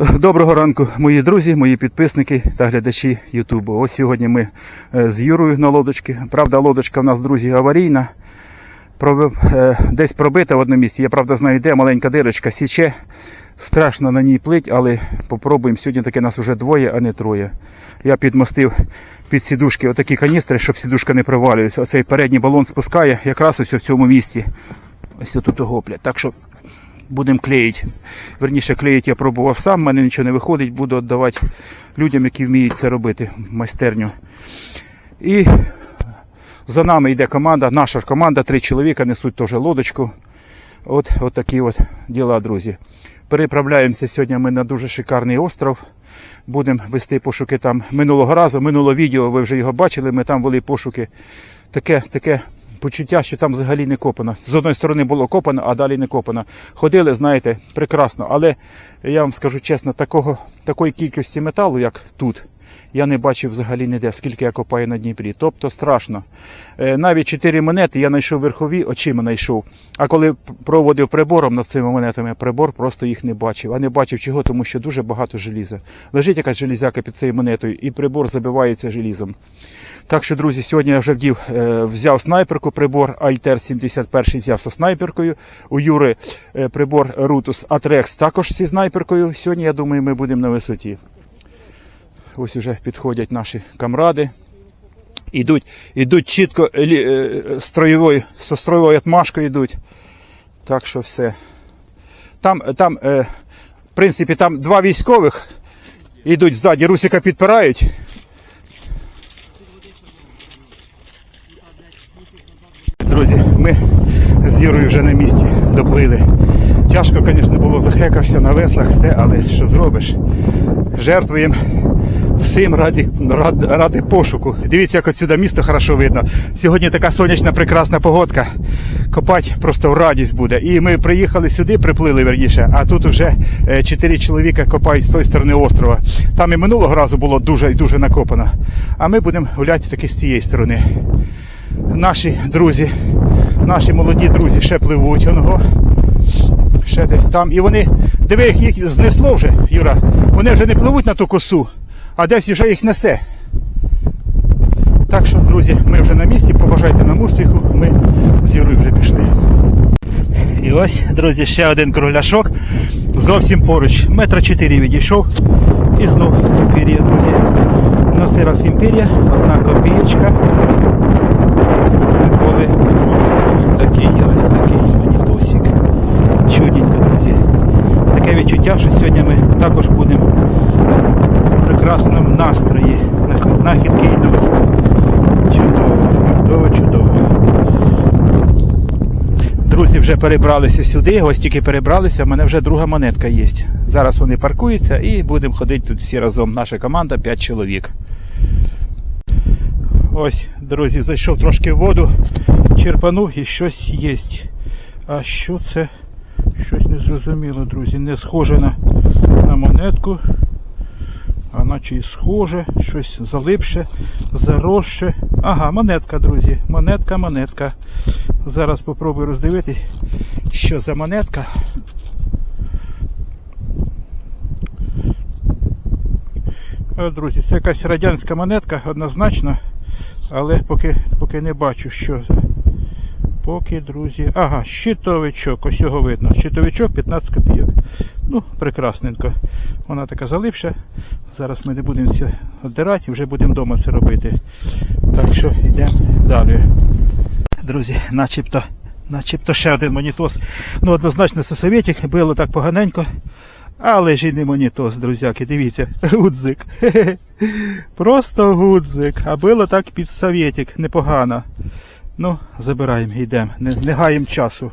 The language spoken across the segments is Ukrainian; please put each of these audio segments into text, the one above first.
Доброго ранку, мої друзі, мої підписники та глядачі Ютубу. Ось сьогодні ми е, з Юрою на лодочці. Правда, лодочка в нас, друзі, аварійна. Е, десь пробита в одному місці. Я правда знаю, де маленька дирочка січе. Страшно на ній плить, але попробуємо. Сьогодні таки нас вже двоє, а не троє. Я підмостив під сідушки отакі каністри, щоб сідушка не провалювалася. Оцей передній балон спускає якраз ось в цьому місці. Ось тут гоплять. Так що будемо клеїти. Верніше, клеїти я пробував сам, в мене нічого не виходить, буду віддавати людям, які вміють це робити, майстерню. І за нами йде команда, наша команда, три чоловіка несуть теж лодочку. От, от такі от діла, друзі. Переправляємося сьогодні ми на дуже шикарний остров. Будемо вести пошуки там минулого разу, минуло відео, ви вже його бачили, ми там вели пошуки. Таке, таке почуття, що там взагалі не копано. З одної сторони було копано, а далі не копано. Ходили, знаєте, прекрасно. Але я вам скажу чесно, такого, такої кількості металу, як тут, я не бачив взагалі ніде, скільки я копаю на Дніпрі. Тобто страшно. Е, Навіть чотири монети я знайшов верхові, очима знайшов. А коли проводив прибором над цими монетами, прибор просто їх не бачив. А не бачив чого, тому що дуже багато желіза. Лежить якась железяка під цією монетою, і прибор забивається желізом. Так що, друзі, сьогодні я вже вдів, е, взяв снайперку, прибор Альтер 71 взяв зі снайперкою. У Юри е, прибор Rutus Atrex також зі снайперкою. Сьогодні, я думаю, ми будемо на висоті. Ось уже підходять наші камради. Ідуть, ідуть чітко е, строєвою, со строєвою отмашкою йдуть. Так що все. Там, там в принципі, там два військових ідуть ззаді, Русика підпирають. Друзі, ми з Юрою вже на місці доплили. Тяжко, звісно, було захекався на веслах, все, але що зробиш? Жертвуємо всім раді, ради, ради пошуку. Дивіться, як отсюди місто хорошо видно. Сьогодні така сонячна, прекрасна погодка. Копати просто в радість буде. І ми приїхали сюди, приплили верніше, а тут вже е, чотири чоловіка копають з тої сторони острова. Там і минулого разу було дуже і дуже накопано. А ми будемо гуляти таки з цієї сторони наші друзі, наші молоді друзі ще пливуть оного. Ще десь там. І вони, диви, їх, знесло вже, Юра. Вони вже не пливуть на ту косу, а десь вже їх несе. Так що, друзі, ми вже на місці, побажайте нам успіху, ми з Юрою вже пішли. І ось, друзі, ще один кругляшок. Зовсім поруч. Метра чотири відійшов. І знов імперія, друзі. На цей раз імперія, одна копієчка. Миколи. Ось такий, ось такий монітосик. Чудненько, друзі. Таке відчуття, що сьогодні ми також будемо в прекрасному настрої. Нах- Знахідки йдуть. Чудово, чудово, чудово. Друзі вже перебралися сюди, ось тільки перебралися, в мене вже друга монетка є. Зараз вони паркуються і будемо ходити тут всі разом. Наша команда 5 чоловік. Ось, друзі, зайшов трошки в воду, черпанув і щось є. А що це? Щось незрозуміло, друзі. Не схоже на, на монетку. А наче і схоже, щось залипше, заросше. Ага, монетка, друзі. Монетка, монетка. Зараз попробую роздивитись, що за монетка. Друзі, це якась радянська монетка, однозначно. Але поки, поки не бачу, що. Поки, друзі. Ага, щитовичок, ось його видно. Щитовичок 15 копійок. Ну, прекрасненько. Вона така залипша. Зараз ми не будемо все віддирати, вже будемо вдома це робити. Так що йдемо далі. Друзі, начебто, начебто ще один монітос. Ну, однозначно, це совєтік, було так поганенько. Але ж і не монітос, друзяки, дивіться, гудзик. Просто гудзик. А було так під совєтік, непогано. Ну, забираємо, йдемо, не, не гаємо часу.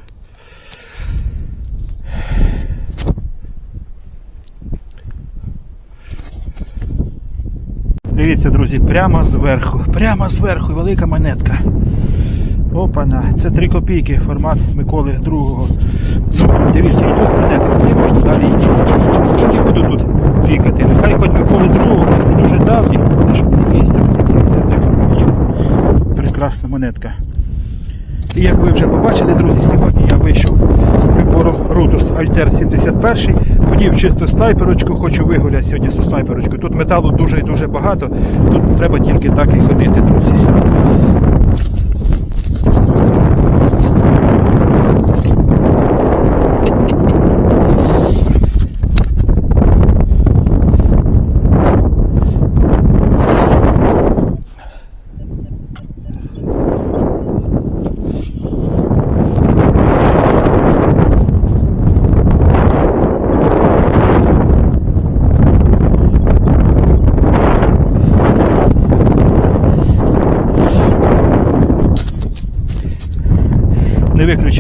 Дивіться, друзі, прямо зверху, прямо зверху, велика монетка. Опана, це 3 копійки, формат Миколи другого. Ну, дивіться, йдуть монети, не можна далі йти. Я буду тут фікати. Нехай хоч Миколи другого, не дуже давні, але ж друзі, це 3 копійки. Прекрасна монетка. І як ви вже побачили, друзі, сьогодні я вийшов з прибором Rutus Alter 71. ходів чисто снайперочку, хочу вигуляти сьогодні зі снайперочкою. Тут металу дуже і дуже багато. Тут треба тільки так і ходити, друзі.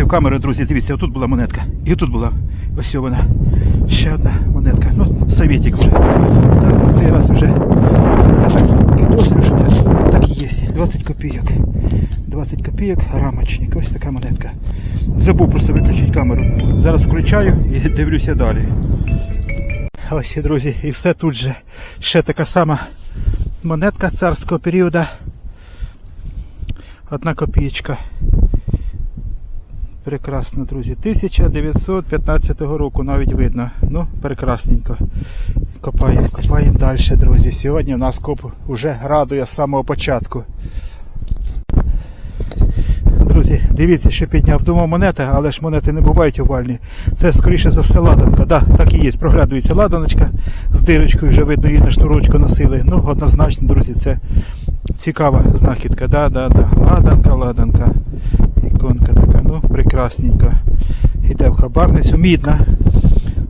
Виключив камеру, друзі. Дивіться, отут була монетка. І тут була. Ось вона. Ще одна монетка. Ну, совєтік вже. Так, цей раз вже підозрюю, що це так і є. 20 копійок. 20 копійок, рамочник. Ось така монетка. Забув просто виключити камеру. Зараз включаю і дивлюся далі. Ось, друзі, і все тут же. Ще така сама монетка царського періоду. Одна копійка. Прекрасно, друзі. 1915 року навіть видно. Ну, прекрасненько. Копаємо, копаємо далі, друзі. Сьогодні в нас коп вже радує з самого початку. Друзі, дивіться, що підняв. Думав монета, але ж монети не бувають овальні. Це скоріше за все ладанка. Да, так і є. Проглядується ладаночка з дирочкою, вже видно, її на шнурочку носили. Ну, однозначно, друзі, це цікава знахідка. Да, да, да. Ладанка, ладанка. Іконка така, ну, прекрасненько. Іде в хабарницю. Мідна.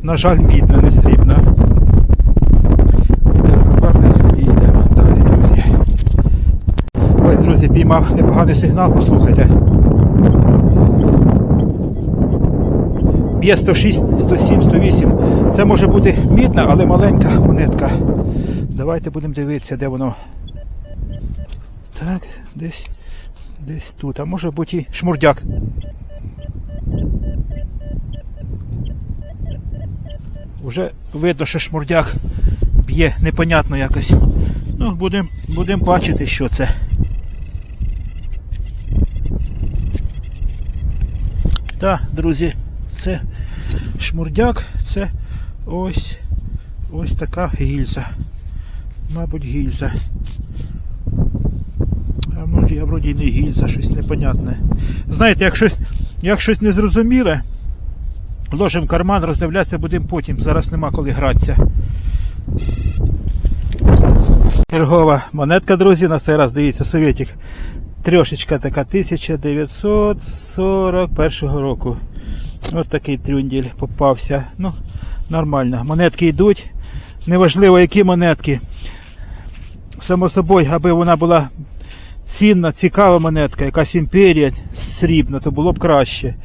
На жаль, мідна, не срібна. Іде в хабарницю і йдемо далі, друзі. Ось, друзі, піймав непоганий сигнал, послухайте. Б'є 106, 107, 108. Це може бути мідна, але маленька монетка. Давайте будемо дивитися, де воно. Так, десь, десь тут. А може бути і шмурдяк. Уже видно, що шмурдяк б'є непонятно якось. Ну, будемо будем бачити, що це. Так, друзі, це шмурдяк, це ось ось така гільза. Мабуть, гільза. Вроді гільза, щось непонятне. Знаєте, як щось, як щось незрозуміле, ложимо карман, роздивлятися будемо потім. Зараз нема коли гратися. Чергова монетка, друзі, на цей раз дивіться, совєтик. Трьошечка така 1941 року. Ось такий трюнділь попався. Ну, нормально. Монетки йдуть. Неважливо, які монетки. Само собою, аби вона була цінна, цікава монетка, якась імперія срібна, то було б краще.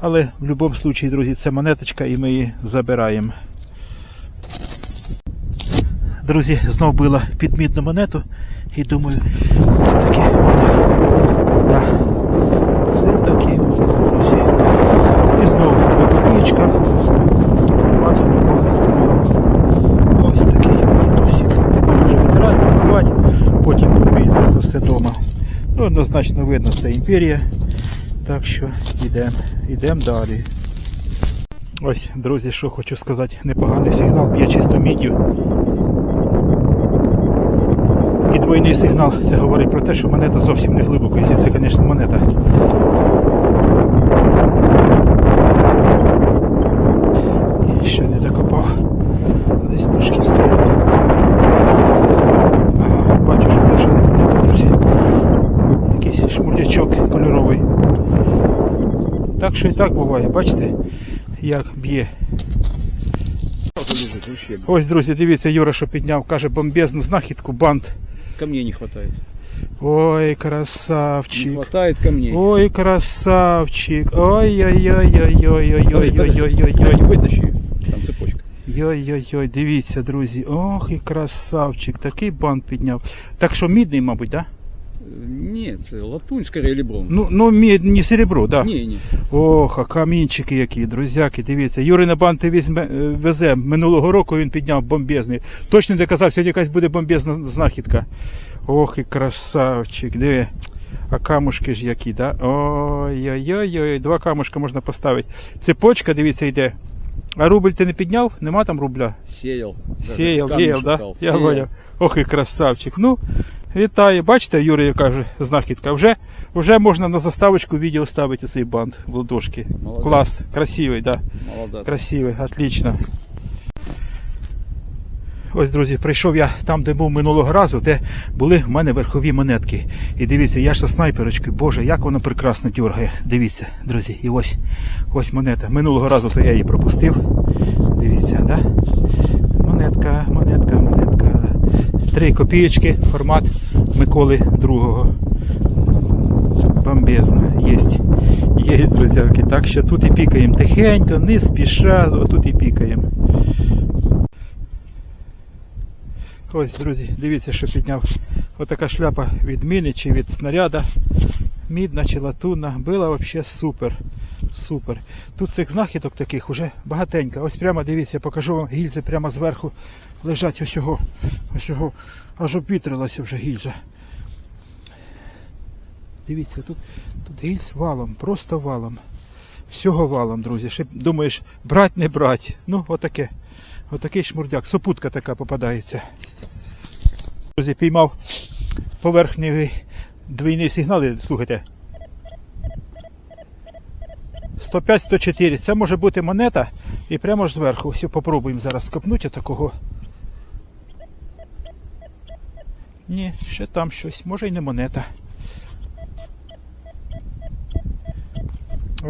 Але в будь-якому випадку, друзі, це монеточка і ми її забираємо. Друзі, знов била підмітну монету і думаю, це таки вона. Да. Це таки вона, друзі. І знову одна копійка. Формат ніколи не було. Ось такий монетосик. Не буду вже витирати, помивати, потім купити за це все вдома. Ну, однозначно видно, це імперія. Так що йдемо, йдемо далі. Ось, друзі, що хочу сказати, непоганий сигнал, б'є чисто міддю. І двойний сигнал. Це говорить про те, що монета зовсім не глибоко, якщо це, звісно, монета. Ні, ще не докопав. Десь трошки в сторону. Ага, бачу, що це вже не монета, друзі. Якийсь шмурдячок кольоровий. Так що і так буває, бачите, як б'є. Ось, друзі, дивіться, Юра, що підняв, каже, бомбезну знахідку, бант. Камней не хватает. Ой, Не красавчик. хватает камней. Ой, красавчик. Ой-ой-ой-ой-ой-ой-ой-ой-ой-ой. Там цепочка. Йой-йой-йой, дивіться, друзі. Ох, і красавчик. Такий бант підняв. Так що мідний, мабуть, так? Да? Э, Нет, э, латунь скорее или бронза. Ну, ну мід, не серебро. Да. Не, не. Ох, а камінчики які, друзяки, дивіться. Юрий на банти візьме, е, везе. Минулого року він підняв бомбезний. Точно не казав, сьогодні якась буде бомбезна знахідка. Ох, і красавчик, диви. А камушки ж які, да? Ой-ой-ой, два камушка можна поставити. Цепочка, дивіться, йде. А рубль ти не підняв? Нема там рубля? Сіяв, віяв, да? Я Сеял. Ох і красавчик. Ну, вітаю. Бачите, Юрій каже, знахідка. Вже, вже можна на заставочку відео ставити цей бант в ладошки. Молодець. Клас, красивий, да. Молодец. Красивий, отлично. Ось, друзі, прийшов я там, де був минулого разу, де були в мене верхові монетки. І дивіться, я ж со снайперочкою, боже, як воно прекрасно дергає. Дивіться, друзі, і ось ось монета. Минулого разу то я її пропустив. Дивіться, да? Монетка, монетка. Три копієчки, формат Миколи II. Бомбезно, єсть. Єсть, друзяки. Так що тут і пікаємо тихенько, не спіша, отут і пікаємо. Ось, друзі, дивіться, що підняв. Отака шляпа від міни чи від снаряда. Мідна чи латунна. Била взагалі супер. Супер. Тут цих знахідок таких уже багатенько. Ось прямо дивіться, покажу вам гільзи прямо зверху лежать ось його. Ось його. Аж обвітрилася вже гільза. Дивіться, тут, тут гільз валом, просто валом. Всього валом, друзі. Ще думаєш, брать, не брать. Ну, отаке. Отакий шмурдяк. Сопутка така попадається. Друзі, піймав поверхневий двійний сигнал. Слухайте. 105-104. Це може бути монета. І прямо ж зверху. Все, попробуємо зараз скопнути такого. Ні, ще там щось. Може й не монета.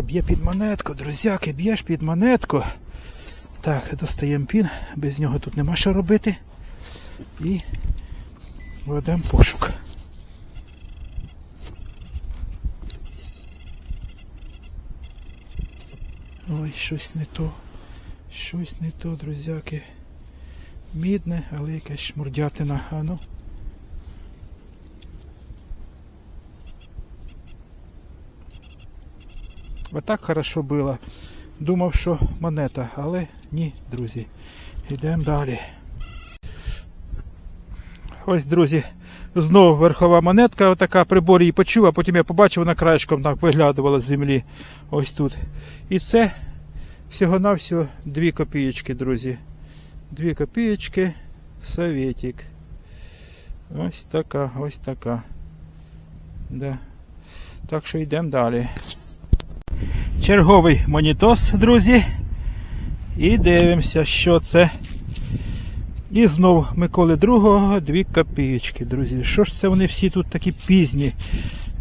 Б'є під монетку, друзяки, б'єш під монетку. Так, достаємо пін, без нього тут нема що робити. І ведемо пошук. Ой, щось не то. Щось не то, друзяки. Мідне, але якась шмурдятина. А ну. Отак хорошо було. Думав, що монета, але ні, друзі. Йдемо далі. Ось, друзі, знову верхова монетка, отака прибор її почув, а потім я побачив, вона краєчком так виглядувала з землі. Ось тут. І це всього-навсього дві копієчки, друзі. Дві копієчки, советик. Ось така, ось така. Да. Так що йдемо далі. Черговий монітос, друзі. І дивимося, що це. І знов Миколи II, дві копієчки, друзі. Що ж це вони всі тут такі пізні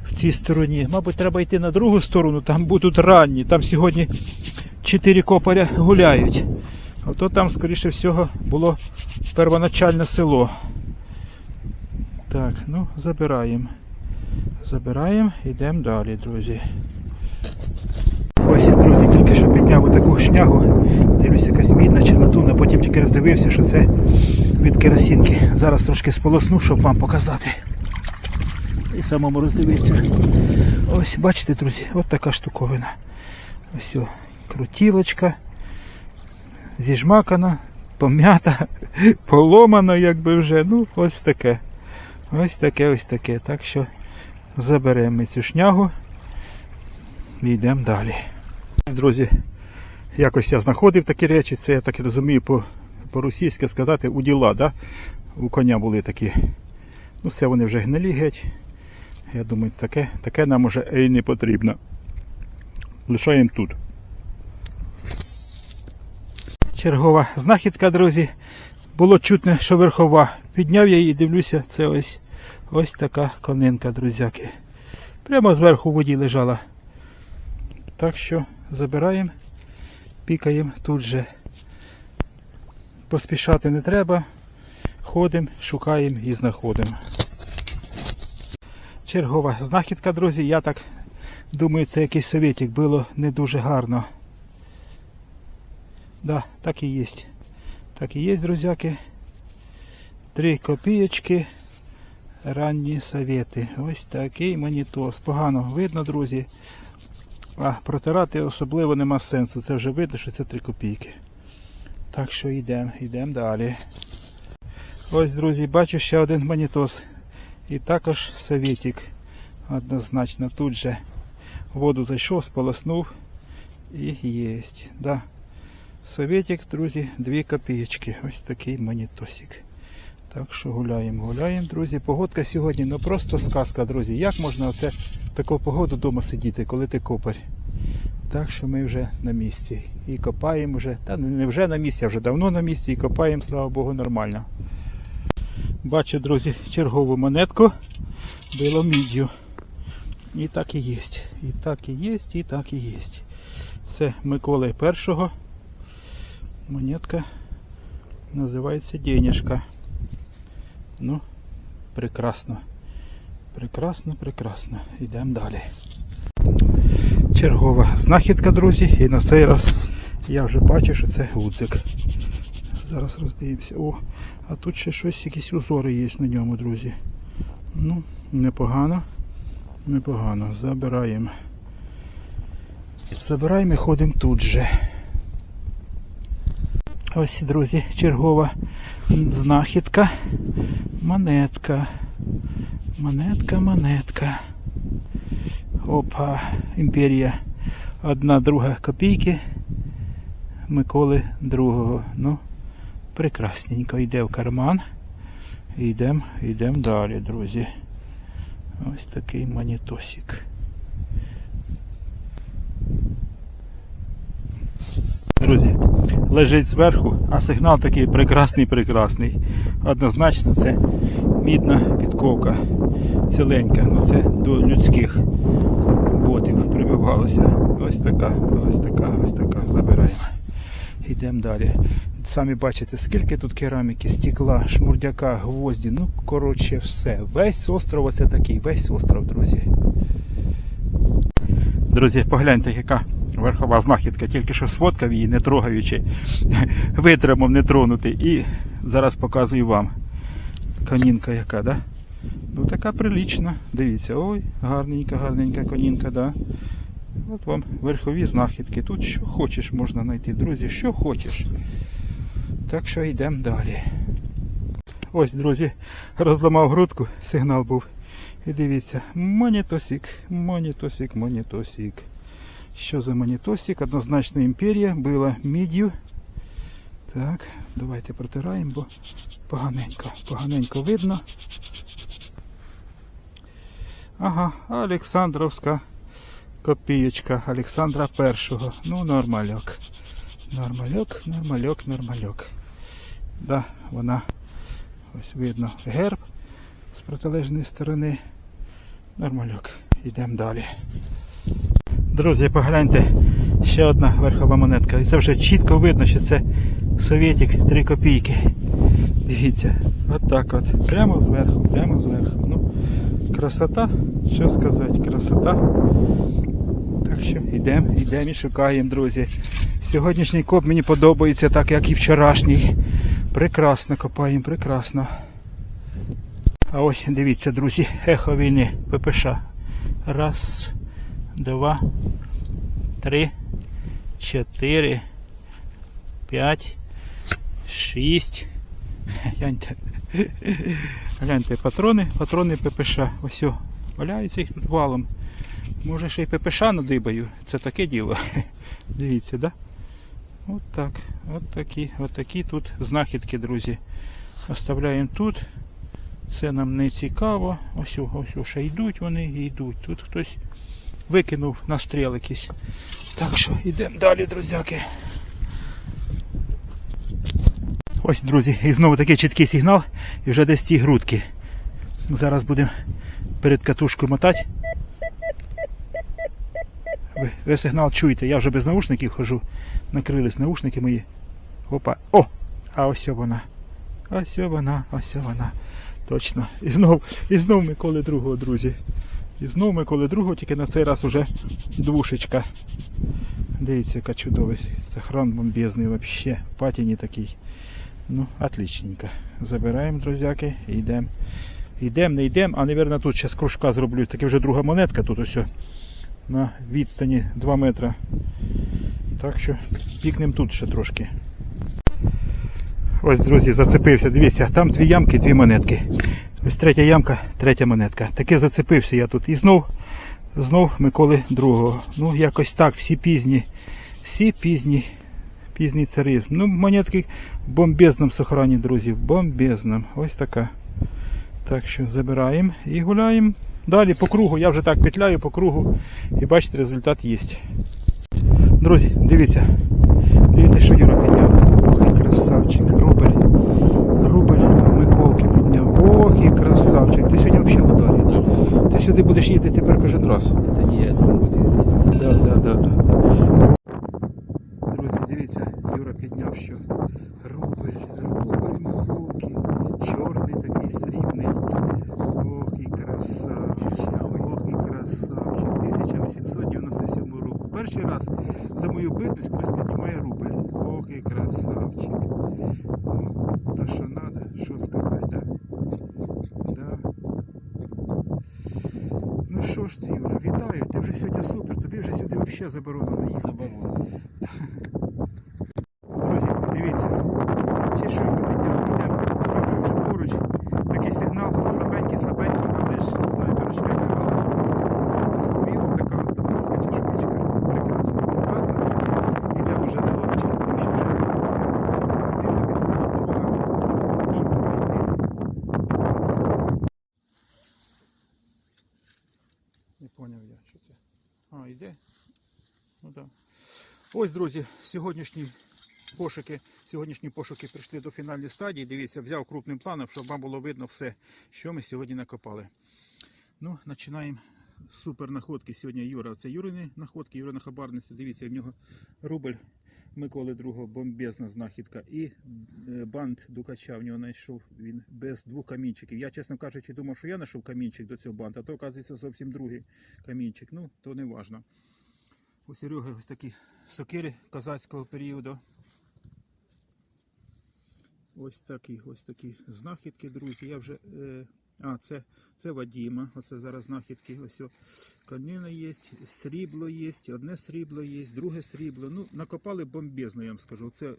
в цій стороні? Мабуть, треба йти на другу сторону, там будуть ранні. Там сьогодні чотири копаря гуляють. Ото там, скоріше всього, було первоначальне село. Так, ну, забираємо. Забираємо, йдемо далі, друзі. Ось, друзі, тільки що підняв таку шнягу. Дивлюся, якась мідна чи латунна, потім тільки роздивився, що це від керосинки. Зараз трошки сполосну, щоб вам показати. І самому роздивитися. Ось, бачите, друзі, от така штуковина. Ось о, крутілочка, зіжмакана, пом'ята, поломана, якби вже. Ну, ось таке. Ось таке, ось таке. Так що заберемо цю шнягу і йдемо далі. Друзі, якось я знаходив такі речі, це я так розумію по, по-російськи сказати, уділа, да? у коня були такі. Ну, це вони вже гнилі геть. Я думаю, таке, таке нам уже і не потрібно. Лишаємо тут. Чергова знахідка, друзі. Було чутно, що верхова. Підняв я її і дивлюся, це ось ось така конинка, друзяки. Прямо зверху в воді лежала. Так що забираємо, пікаємо тут же. Поспішати не треба. Ходимо, шукаємо і знаходимо. Чергова знахідка, друзі. Я так думаю, це якийсь совєтик було не дуже гарно. Да, так і є. Так і є, друзяки. Три копійочки. Ранні совєти. Ось такий монітос. Погано видно, друзі. А протирати особливо нема сенсу. Це вже видно, що це 3 копійки. Так що йдемо, йдемо далі. Ось, друзі, бачу ще один монітос. І також советик. Однозначно тут же воду зайшов, сполоснув і єсть. Да. Советик, друзі, 2 копієчки. Ось такий монітосик. Так що гуляємо, гуляємо, друзі. Погодка сьогодні, ну просто сказка, друзі. Як можна оце в таку погоду вдома сидіти, коли ти копар? Так що ми вже на місці. І копаємо вже. Та не вже на місці, а вже давно на місці і копаємо, слава Богу, нормально. Бачу, друзі, чергову монетку. Було міддю. І так і є. І так і є, і так і є. Це Миколи першого. Монетка називається денежка. Ну, прекрасно. Прекрасно, прекрасно. Йдемо далі. Чергова знахідка, друзі. І на цей раз я вже бачу, що це гудзик. Зараз роздивимося. О, а тут ще щось, якісь узори є на ньому, друзі. Ну, непогано. Непогано. Забираємо. Забираємо і ходимо тут же. Ось, друзі, чергова знахідка. Монетка. Монетка, монетка. Опа, імперія. Одна друга копійки. Миколи другого. Ну, прекрасненько. Йде в карман. Йдемо, йдемо далі, друзі. Ось такий монітосик. Друзі, лежить зверху, а сигнал такий прекрасний, прекрасний. Однозначно це мідна підковка. Ціленька, ну це до людських ботів прибивалося. Ось така, ось така, ось така. Забираємо. Йдемо далі. Самі бачите, скільки тут кераміки, стекла, шмурдяка, гвозді. Ну, коротше, все. Весь остров оце такий, весь остров, друзі. Друзі, погляньте, яка верхова знахідка, тільки що сфоткав її, не трогаючи, витримав не тронути. І зараз показую вам. Конінка яка, да? Ну така прилічна. Дивіться, ой, гарненька, гарненька конінка, да. От вам верхові знахідки. Тут що хочеш можна знайти, друзі, що хочеш. Так що йдемо далі. Ось, друзі, розламав грудку, сигнал був. І дивіться, монітосик, монітосик, монітосик. Що за монітосик? Однозначно імперія, була мідью. Так, давайте протираємо, бо поганенько, поганенько видно. Ага, Олександровська копієчка Олександра Першого. Ну, нормальок. Нормальок, нормальок, нормальок. Да, вона ось видно герб з протилежної сторони. Нормальок. Йдемо далі. Друзі, погляньте, ще одна верхова монетка. І це вже чітко видно, що це совєтик 3 копійки. Дивіться, от так от. Прямо зверху, прямо зверху. Ну, красота, що сказати, красота. Так що йдемо, йдемо і шукаємо, друзі. Сьогоднішній коп мені подобається, так як і вчорашній. Прекрасно копаємо, прекрасно. А ось дивіться, друзі, ехо війни ППШ. Раз, два, три, чотири, п'ять, шість. Гляньте. Гляньте, патрони, патрони ППШ. Ось валяються їх тут валом. Може ще й ППШ надибаю. Це таке діло. Дивіться, да? От так. От такі, от такі тут знахідки, друзі. Оставляємо тут. Це нам не цікаво. Ось, ось о, ще йдуть вони і йдуть. Тут хтось викинув настріл якийсь. Так що йдемо далі, друзяки. Ось, друзі, і знову такий чіткий сигнал, і вже десь ті грудки. Зараз будемо перед катушкою мотати. Ви, ви сигнал чуєте, я вже без наушників хожу. Накрились наушники мої. Опа. О! А ось вона. Ось вона, ось вона. Точно. І знов, і знов Миколи другого, друзі. І знов Миколи другого, тільки на цей раз уже двушечка. Дивіться, яка чудова. Сохран бомбезний вообще. Патіні такий. Ну, отличненько. Забираємо, друзяки, і йдемо. Йдемо, не йдемо, а, мабуть, тут зараз кружка зроблю. Таке вже друга монетка тут ось. На відстані 2 метри. Так що пікнемо тут ще трошки. Ось, друзі, зацепився. Дивіться, там дві ямки, дві монетки. Ось третя ямка, третя монетка. Таки зацепився я тут. І знов, знов Миколи другого. Ну, якось так, всі пізні. Всі пізні. Пізній царизм. Ну, монетки в бомбезному сохрані, друзі. В бомбезному. Ось така. Так що забираємо і гуляємо далі по кругу. Я вже так петляю по кругу. І бачите, результат є. Друзі, дивіться. Дивіться, що Юра підняв. Ох, красавчик. Рубль. Рубль Миколки підняв. Ох, і красавчик. Ти сьогодні взагалі в ударі. Ти сюди будеш їздити тепер кожен раз. Это не это он будет ездить. Да, да, да, да. Друзі, дивіться, Юра підняв що. Рубль, рубль Миколки. Чорний такий срібний. Ох, і красавчик. Ох, і красавчик. 1897 року. Перший раз за мою битвість хтось піднімає рубль. Ох, і красавчик. Ну, то що треба, що сказати, да? Да. Ну що ж ти, Юра, вітаю. Ти вже сьогодні супер. Тобі вже сюди взагалі заборонено їхати. Друзі, дивіться. Чешуйку підняв, йдемо з Юрою вже поруч. Такий сигнал, слабенький, слабенький, але ж снайперочка вирвала серед пісковів. Така от петровська чешуйка. Прекрасно, прекрасно, друзі. Йдемо вже до лодочки, тому що вже година відходить друга. Так що пора йти. Не поняв я, що це. А, йде? Ну так. Ось, друзі, сьогоднішні пошуки, сьогоднішні пошуки прийшли до фінальної стадії. Дивіться, взяв крупним планом, щоб вам було видно все, що ми сьогодні накопали. Ну, починаємо з супер находки сьогодні Юра. Це Юрини находки, Юрина хабарниця. Дивіться, в нього рубль Миколи II, бомбезна знахідка. І е, бант Дукача в нього знайшов він без двох камінчиків. Я, чесно кажучи, думав, що я знайшов камінчик до цього банта, а то, оказується, зовсім другий камінчик. Ну, то не важно. У Сереги ось такі сокири козацького періоду. Ось такі, ось такі знахідки, друзі. Я вже. Е, а, це, це Вадіма. Оце зараз знахідки. Ось о, канина є, срібло є, одне срібло є, друге срібло. Ну, накопали бомбезно, я вам скажу. Це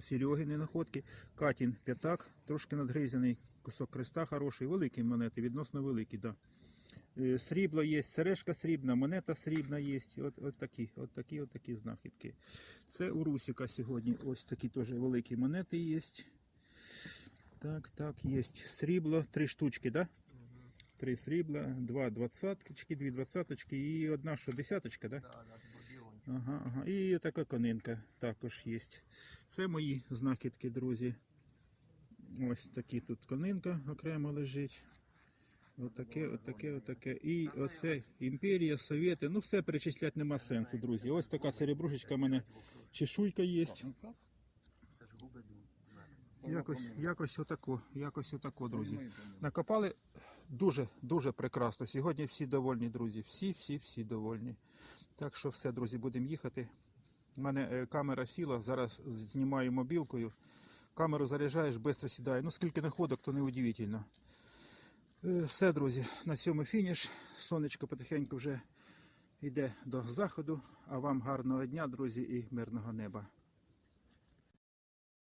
Серегини находки. Катін п'ятак, трошки надгризаний, кусок креста хороший, великі монети, відносно великі, так. Да. Е, Срібло є, сережка срібна, монета срібна є. От, от такі, от такі, от такі знахідки. Це у Русіка сьогодні ось такі теж великі монети є. Так, так, є срібло, три штучки, да? Три срібла, два двадцяточки, дві двадцяточки і одна що, десяточка, да? Ага, ага. І така конинка також є. Це мої знахідки, друзі. Ось такі тут конинка окремо лежить. Отаке, отаке, отаке. І оце імперія, совєти. Ну все перечисляти нема сенсу, друзі. Ось така серебрушечка в мене чешуйка є. Якось, якось отако, якось отако, друзі. Накопали дуже, дуже прекрасно. Сьогодні всі довольні, друзі. Всі, всі, всі довольні. Так що все, друзі, будемо їхати. У мене е, камера сіла, зараз знімаю мобілкою. Камеру заряджаєш, швидко сідає. Ну, скільки находок, то не удивительно. Е, Все, друзі, на цьому фініш. Сонечко потихеньку вже йде до заходу. А вам гарного дня, друзі, і мирного неба.